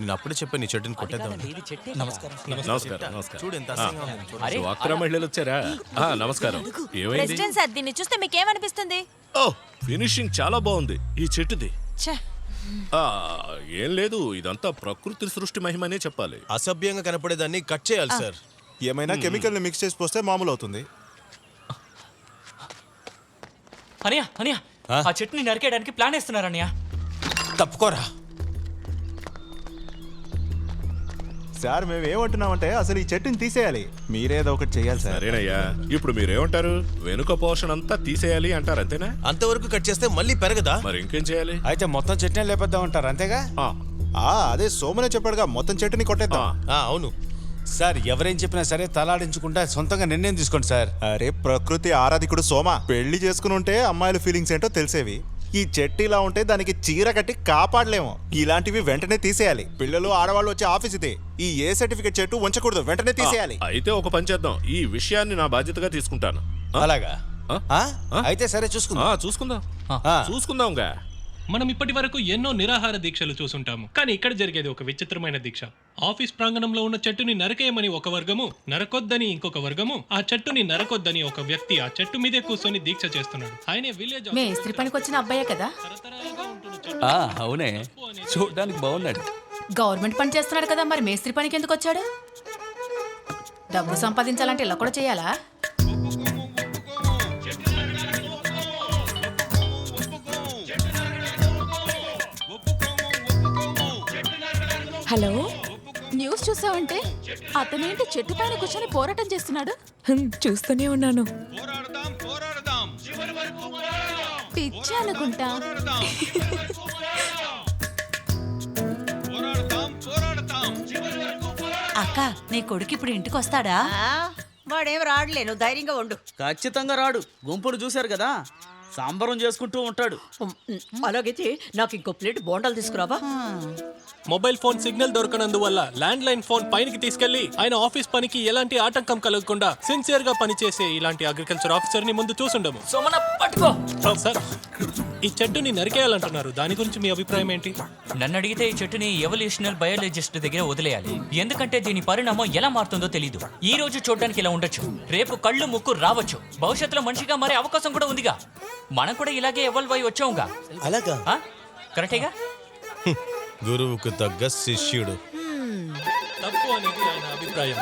నేను అప్పుడే చెప్పాను నీ చెట్టుని కొట్టేద్దాం ఇది చెట్టే. నమస్కారం. నమస్కారం. చూడు ఎంత అసహ్యంగా ఉంది చూడు. మహిళలు వచ్చారా? ఆ, నమస్కారం. ఏమైంది? ప్రెసిడెంట్ సార్ దీన్ని చూస్తే మీకేమనిపిస్తుంది? ఓ ఫినిషింగ్ చాలా బాగుంది. ఈ చెట్టుది. ఛే, ఆ, ఏం లేదు ఇదంతా ప్రకృతి సృష్టి మహిమనే చెప్పాలి. అసభ్యంగా కనపడేదాన్ని కట్ చేయాలి సార్. ఏమైనా కెమికల్ని మిక్స్ చేసి పోస్తే మామూలు అవుతుంది అనియా అనియా ఆ చెట్టుని నరికేయడానికి ప్లాన్ వేస్తున్నారు అనియా తప్పుకోరా. సార్ మేము ఏమంటున్నామంటే అసలు ఈ చెట్టుని తీసేయాలి. మీరేదో ఒకటి చేయాలి సార్. సరేనయ్యా. ఇప్పుడు మీరేమంటారు? వెనుక పోర్షన్ అంతా తీసేయాలి అంటారు అంతేనా? అంతవరకు కట్ చేస్తే మళ్ళీ పెరగదా? మరి ఇంకేం చేయాలి? అయితే మొత్తం చెట్నే లేపేద్దాం అంటారు అంతేగా? ఆ, ఆ అదే సోమనే చెప్పాడుగా మొత్తం చెట్టుని కొట్టేద్దాం. ఆ, అవును. సార్ ఎవరేం చెప్పినా సరే తలాడించుకుంటా సొంతంగా నిర్ణయం తీసుకోండి సార్. అరే ప్రకృతి ఆరాధికుడు సోమ. పెళ్ళి చేసుకుని ఉంటే అమ్మాయిల ఫీలింగ్స్ ఏంటో తెలిసేవి. ఈ చెట్టు ఇలా ఉంటే దానికి చీర కట్టి కాపాడలేము. ఇలాంటివి వెంటనే తీసేయాలి. పిల్లలు ఆడవాళ్ళు వచ్చే ఆఫీస్ ఇదే. ఈ ఏ సర్టిఫికేట్ చెట్టు ఉంచకూడదు. వెంటనే తీసేయాలి. అయితే ఒక పని చేద్దాం. ఈ విషయాన్ని నా బాధ్యతగా తీసుకుంటాను? అలాగా? అయితే సరే చూసుకుందాం. ఆ, చూసుకుందాం. చూసుకుందాంగా. మనం ఇప్పటి వరకు ఎన్నో నిరాహార దీక్షలు చూసుంటాము. కానీ ఇక్కడ జరిగేది ఒక విచిత్రమైన దీక్ష. ఆఫీస్ ప్రాంగణంలో ఉన్న చెట్టుని నరకేయమని ఒక వర్గము నరకొద్దని ఇంకొక వర్గము ఆ చెట్టుని నరకొద్దని ఒక వ్యక్తి ఆ చెట్టు మీదే కూర్చొని దీక్ష చేస్తున్నాడు. ఆయనే విలేజ్ మేస్త్రి పనికి వచ్చిన అబ్బాయే కదా? ఆ, అవునే. చూడడానికి బాగున్నాడు. గవర్నమెంట్ పని చేస్తున్నాడు కదా మరి మేస్త్రి పనికి ఎందుకు వచ్చాడు? డబ్బు సంపాదించాలంటే ఇలా కూడా చేయాలా? హలో? న్యూస్ చూసావంటే? అతనేంటి చెట్టు పైన కూర్చొని పోరాటం చేస్తున్నాడు? చూస్తూనే ఉన్నాను. పిచ్చి అనుకుంటా. అక్క నీ కొడుకు ఇప్పుడు ఇంటికి వస్తాడా? వాడేం రాడులే నువ్వు ధైర్యంగా ఉండు. ఖచ్చితంగా రాడు. గుంపును చూశారు కదా? సంబరం చేసుకుంటూ ఉంటాడు. అలాగైతే నాకు ఇంకో ప్లేట్ బోండాలు తీసుకురావా? మొబైల్ ఫోన్ సిగ్నల్ దొరకనందువల్ల ల్యాండ్ లైన్ ఫోన్ పైనకి తీసుకెళ్ళి ఆయన ఆఫీస్ పనికి ఎలాంటి ఆటంకం కలగకుండా సిన్సియర్గా పనిచేసే ఇలాంటి అగ్రికల్చర్ ఆఫీసర్ని ముందు చూసుండము. సోమన పట్టుకో. సార్. ఈ చెట్టుని నరికేయాలంటున్నారు. దాని గురించి మీ అభిప్రాయం ఏంటి? నన్ను అడిగితే ఈ చెట్టుని ఎవల్యూషనల్ బయాలజిస్ట్ దగ్గర వదిలేయాలి. ఎందుకంటే దీని పరిణామం ఎలా మారుతుందో తెలియదు ఈ రోజు చూడడానికి ఇలా ఉండొచ్చు. రేపు కళ్ళు ముక్కు రావచ్చు. భవిష్యత్తులో మనిషిగా మారే అవకాశం కూడా ఉందిగా. మనం కూడా ఇలాగే ఎవాల్వ్ అయి వచ్చాముగా అలాగా? ఆ? కరెక్టేగా గురువుకు తగ్గ శిష్యుడు. తప్పు అనేది ఆయన అభిప్రాయం.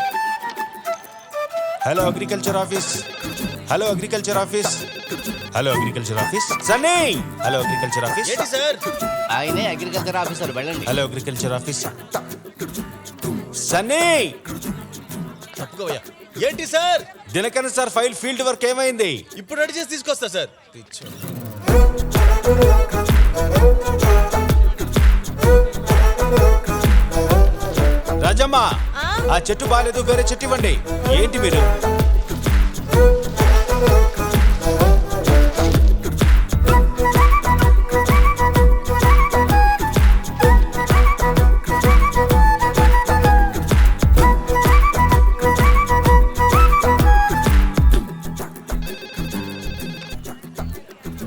Hello agriculture office hello agriculture office hello agriculture office Sunny hello agriculture office sir? ఆయనే అగ్రికల్చర్ ఆఫీసర్ వెళ్ళండి. హలో అగ్రికల్చర్ ఆఫీస్ సన్నీ తప్పుకోవయ్యా. ఏంటి sir? Dinakaran sir file field work ఏమైంది? ఇప్పుడు రెడీ చేసి తీసుకొస్తా సార్. చెట్టు బాగాలేదు వేరే చెట్టు ఇవ్వండి. ఏంటి మీరు?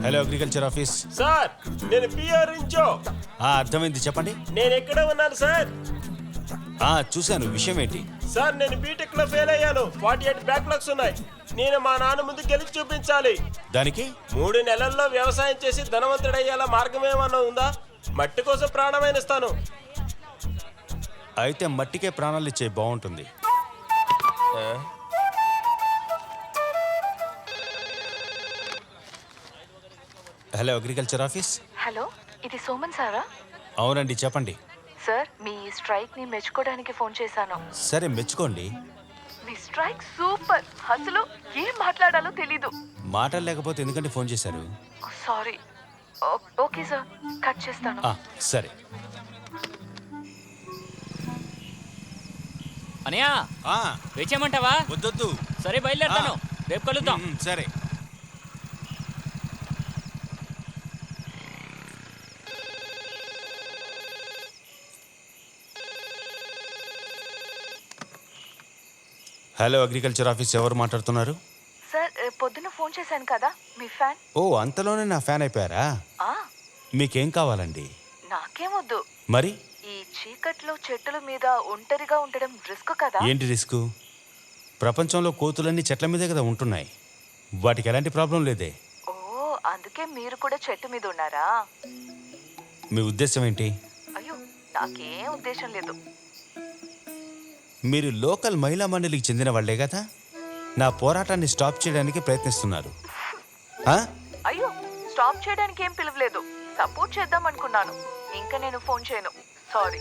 హలో అగ్రికల్చర్ ఆఫీస్ సార్ నేను పిఆర్ ఇంచో ఆ అర్థమైంది. చెప్పండి. నేను ఎక్కడ ఉన్నాను సార్? ఆ చూశాను. విషయం ఏంటి? సార్ నేను బీటెక్లో ఫెయిల్ అయ్యాను. ఫార్టీ ఎయిట్ బ్యాక్లాగ్స్ ఉన్నాయి. నేను మా నాన్న ముందు గెలిచి చూపించాలి. దానికి? మూడు నెలల్లో వ్యవసాయం చేసి ధనవంతుడయ్యేలా మార్గం ఏమన్నా ఉందా? మట్టి కోసం ప్రాణమైన ఇస్తాను అయితే మట్టికే ప్రాణాలు ఇచ్చే బాగుంటుంది హలో అగ్రికల్చర్ ఆఫీస్? హలో ఇది సోమన్ సారా? అవునండి చెప్పండి. సార్ మీ స్ట్రైక్ని మెచ్చుకోవడానికి ఫోన్ చేశాను. సరే మెచ్చుకోండి. మీ స్ట్రైక్ సూపర్. అసలు ఏం మాట్లాడాలో తెలీదు. మాట్లాడలేకపోతే ఎందుకంటే ఫోన్ చేశారు? సారీ. ఓకే సార్ కట్ చేస్తాను. ఆ, సరే. అనయా ఆ, వేచేయమంటావా వద్దొద్దు. సరే బయలుదేరుతాను. రేపు కలుద్దాం. ఉమ్, సరే. హలో అగ్రికల్చర్ ఆఫీస్ ఎవరు మాట్లాడుతున్నారు? సార్ పొద్దున్న ఫోన్ చేశాను కదా మీ ఫ్యాన్? ఓ అంతలోనే నా ఫ్యాన్ అయిపోయారా? ఆ. మీకేం కావాలండి? నాకు నాకేమొద్దు మరి? ఈ చీకట్లో చెట్టుల మీద ఒంటరిగా ఉండడం రిస్క్ కదా? ఏంటి రిస్క్? ప్రపంచంలో కోతులన్నీ చెట్ల మీదే కదా ఉంటున్నాయి. వాటికి ఎలాంటి ప్రాబ్లం లేదే. ఓ అందుకే మీరు కూడా చెట్టు మీద ఉన్నారా? మీ ఉద్దేశం ఏంటి? అయ్యో నాకేం ఉద్దేశం లేదు. మీరు లోకల్ మహిళా మండలికి చెందిన వాళ్ళే కదా? నా పోరాటాన్ని స్టాప్ చేయడానికి ప్రయత్నిస్తున్నారు. అయ్యో స్టాప్ చేయడానికి ఏం పిలవలేదు. సపోర్ట్ చేద్దాం అనుకున్నాను. ఇంకా నేను ఫోన్ చేయను. సారీ.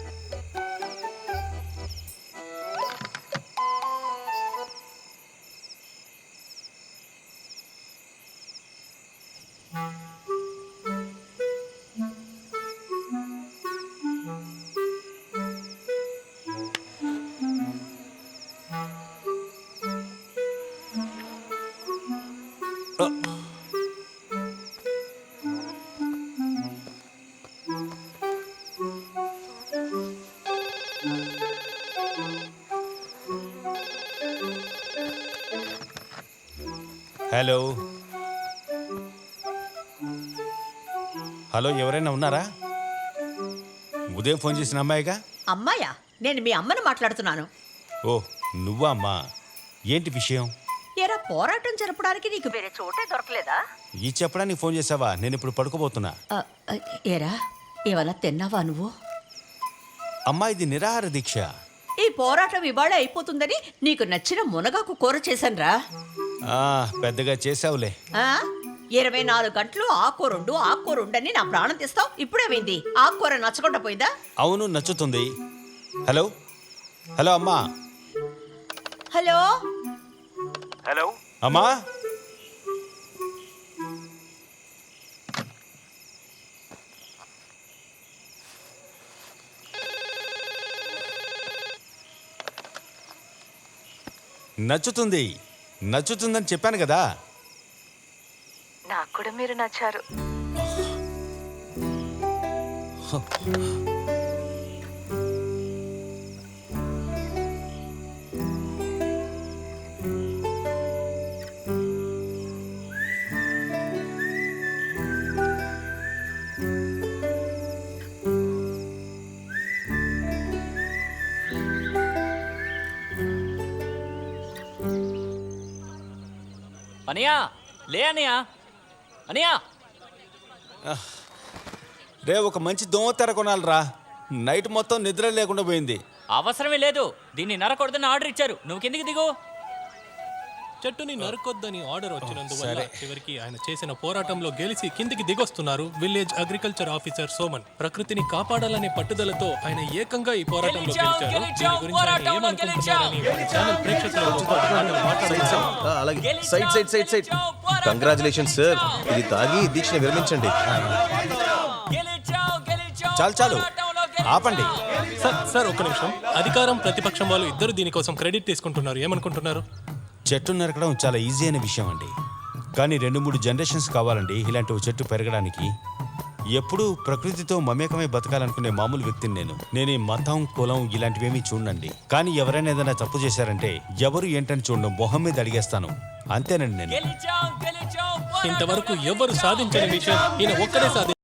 హలో. హలో ఎవరైనా ఉన్నారా? ఉదయం ఫోన్ చేసిన అమ్మాయిగా? అమ్మాయా? నేను మీ అమ్మని మాట్లాడుతున్నాను. ఓ నువ్వా అమ్మా? ఏంటి విషయం? ఎరా పోరాటం జరపడానికి నీకు వేరే చోటే దొరకలేదా? ఈ చెప్పడానికి ఫోన్ చేసావా? నేను ఇప్పుడు పడుకోబోతున్నా. ఆ, ఆ, ఏరా ఏమన్నా తిన్నావా నువ్వు? అమ్మా ఇది నిరాహార దీక్ష. ఈ పోరాటం ఇవాళ అయిపోతుందని నీకు నచ్చిన మునగాకు కూర చేశానురా. పెద్దగా చేసావులే. ఆ? ఇరవై నాలుగు గంటలు ఆకూరుండు ఆకూరుండని నా ప్రాణం తీస్తావు? ఇప్పుడేమైంది? ఆకుకూర నచ్చకుండా పోయిందా? అవును నచ్చుతుంది. హలో? హలో అమ్మా. హలో? హలో? అమ్మా? నచ్చుతుంది. నచ్చుతుందని చెప్పాను కదా. నాకు కూడా మీరు నచ్చారు. అనియా లే అనియా అనియా రే ఒక మంచి దోమతెర కొనాలిరా. నైట్ మొత్తం నిద్ర లేకుండా పోయింది. అవసరమే లేదు. దీన్ని నరకూడదని ఆర్డర్ ఇచ్చారు. నువ్వు కిందికి దిగు. చెట్టుని నరకొద్దని ఆర్డర్ వచ్చినందువల్ల చివరికి ఆయన చేసిన పోరాటంలో గెలిచి కిందికి దిగొస్తున్నారు విలేజ్ అగ్రికల్చర్ ఆఫీసర్ సోమన్. ప్రకృతిని కాపాడాలనే పట్టుదల ఆయన ఏకంగా ఈ పోరాటంలో గెలిచాం, గెలిచారు. గెలిచాం, దీని గురించి ఆయన ఏమనుకుంటున్నారని ఛానల్ అలాగే. Side side side side. Congratulation sir ఇది తాగి దీక్షను విరమించండి. చాలు చాలు. ఆపండి. సార్ సార్ ఒక్క నిమిషం. అధికారం ప్రతిపక్షం వాళ్ళు ఇద్దరు దీనికోసం క్రెడిట్ తీసుకుంటున్నారు. ఏమనుకుంటున్నారు? చెట్టు నరకడం చాలా ఈజీ అయిన విషయం అండి. కానీ రెండు మూడు జనరేషన్స్ కావాలండి. ఇలాంటి ఓ చెట్టు పెరగడానికి ఎప్పుడూ ప్రకృతితో మమేకమై బతకాలనుకునే మామూలు వ్యక్తిని నేను. నేను ఈ మతం కులం ఇలాంటివేమీ చూడండి కానీ ఎవరైనా ఏదైనా తప్పు చేశారంటే ఎవరు ఏంటని చూడడం మొహం మీద అడిగేస్తాను. అంతేనండి నేను. ఇంతవరకు ఎవరు సాధించని విషయం ఈయన ఒక్కడే సాధించారు